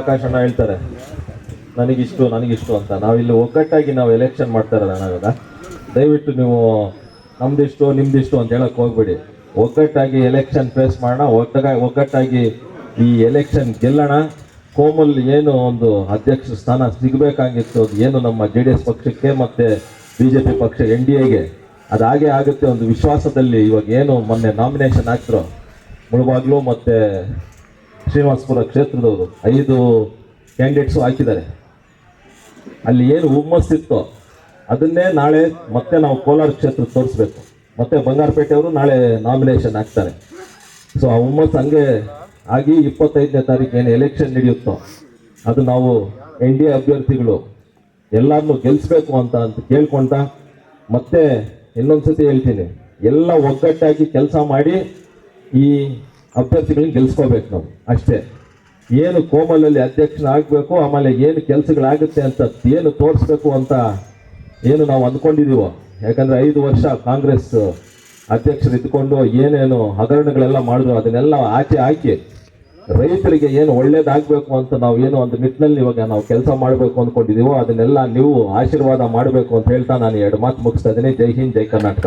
ಪ್ರಕಾಶ್ ಅಣ್ಣ ಹೇಳ್ತಾರೆ, ನನಗಿಷ್ಟು ನನಗಿಷ್ಟು ಅಂತ. ನಾವಿಲ್ಲಿ ಒಗ್ಗಟ್ಟಾಗಿ ನಾವು ಎಲೆಕ್ಷನ್ ಮಾಡ್ತಾ ಇರೋದು ಅಣ್ಣ ಇವಾಗ. ದಯವಿಟ್ಟು ನೀವು ನಮ್ದಿಷ್ಟು, ನಿಮ್ದಿಷ್ಟು ಅಂತ ಹೇಳಕ್ ಹೋಗ್ಬೇಡಿ. ಒಗ್ಗಟ್ಟಾಗಿ ಎಲೆಕ್ಷನ್ ಫೇಸ್ ಮಾಡೋಣ. ಒಗ್ಗ ಒಗ್ಗಟ್ಟಾಗಿ ಈ ಎಲೆಕ್ಷನ್ ಗೆಲ್ಲೋಣ. ಕೋಮಲ್ ಏನು ಒಂದು ಅಧ್ಯಕ್ಷ ಸ್ಥಾನ ಸಿಗಬೇಕಾಗಿತ್ತು, ಅದು ಏನು ನಮ್ಮ ಜೆ ಡಿ ಎಸ್ ಪಕ್ಷಕ್ಕೆ ಮತ್ತೆ ಬಿ ಜೆ ಪಿ ಪಕ್ಷ ಎನ್ ಡಿ ಎಗೆ. ಅದು ಹಾಗೆ ಆಗುತ್ತೆ. ಒಂದು ವಿಶ್ವಾಸದಲ್ಲಿ ಇವಾಗ ಏನು ಮೊನ್ನೆ ನಾಮಿನೇಷನ್ ಹಾಕ್ತರು ಮುಳುಬಾಗ್ಲು ಮತ್ತೆ ಶ್ರೀನಿವಾಸಪುರ ಕ್ಷೇತ್ರದವರು ಐದು ಕ್ಯಾಂಡಿಡೇಟ್ಸು ಹಾಕಿದ್ದಾರೆ. ಅಲ್ಲಿ ಏನು ಹುಮ್ಮಸ್ಸಿತ್ತು ಅದನ್ನೇ ನಾಳೆ ಮತ್ತೆ ನಾವು ಕೋಲಾರ ಕ್ಷೇತ್ರ ತೋರಿಸ್ಬೇಕು. ಮತ್ತೆ ಬಂಗಾರಪೇಟೆಯವರು ನಾಳೆ ನಾಮಿನೇಷನ್ ಹಾಕ್ತಾರೆ. ಸೊ ಆ ಹುಮ್ಮಸ್ ಹಂಗೆ ಆಗಿ ಇಪ್ಪತ್ತೈದನೇ ತಾರೀಕು ಏನು ಎಲೆಕ್ಷನ್ ನಡೆಯುತ್ತೋ ಅದು ನಾವು ಎನ್ ಡಿ ಎ ಅಭ್ಯರ್ಥಿಗಳು ಎಲ್ಲರನ್ನೂ ಗೆಲ್ಲಿಸ್ಬೇಕು ಅಂತ ಅಂತ ಕೇಳ್ಕೊಂತ ಮತ್ತೆ ಇನ್ನೊಂದು ಸತಿ ಹೇಳ್ತೀನಿ. ಎಲ್ಲ ಒಗ್ಗಟ್ಟಾಗಿ ಕೆಲಸ ಮಾಡಿ ಈ ಅಭ್ಯರ್ಥಿಗಳನ್ನ ಗೆಲ್ಸ್ಕೋಬೇಕು ನಾವು, ಅಷ್ಟೇ. ಏನು ಕೋಮಲಲ್ಲಿ ಅಧ್ಯಕ್ಷನ ಆಗಬೇಕು ಆಮೇಲೆ ಏನು ಕೆಲಸಗಳಾಗುತ್ತೆ ಅಂತ ಏನು ತೋರಿಸ್ಬೇಕು ಅಂತ ಏನು ನಾವು ಅಂದ್ಕೊಂಡಿದ್ದೀವೋ? ಯಾಕಂದರೆ ಐದು ವರ್ಷ ಕಾಂಗ್ರೆಸ್ ಅಧ್ಯಕ್ಷರು ಇದ್ಕೊಂಡು ಏನೇನು ಹಗರಣಗಳೆಲ್ಲ ಮಾಡಿದ್ರು, ಅದನ್ನೆಲ್ಲ ಆಚೆ ಹಾಕಿ ರೈತರಿಗೆ ಏನು ಒಳ್ಳೇದಾಗಬೇಕು ಅಂತ ನಾವು ಏನು ಒಂದು ನಿಟ್ಟಿನಲ್ಲಿ ಇವಾಗ ನಾವು ಕೆಲಸ ಮಾಡಬೇಕು ಅಂದ್ಕೊಂಡಿದ್ದೀವೋ, ಅದನ್ನೆಲ್ಲ ನೀವು ಆಶೀರ್ವಾದ ಮಾಡಬೇಕು ಅಂತ ಹೇಳ್ತಾ ನಾನು ಎರಡು ಮಾತು ಮುಗಿಸ್ತಾ ಇದ್ದೀನಿ. ಜೈ ಹಿಂದ್, ಜೈ ಕರ್ನಾಟಕ.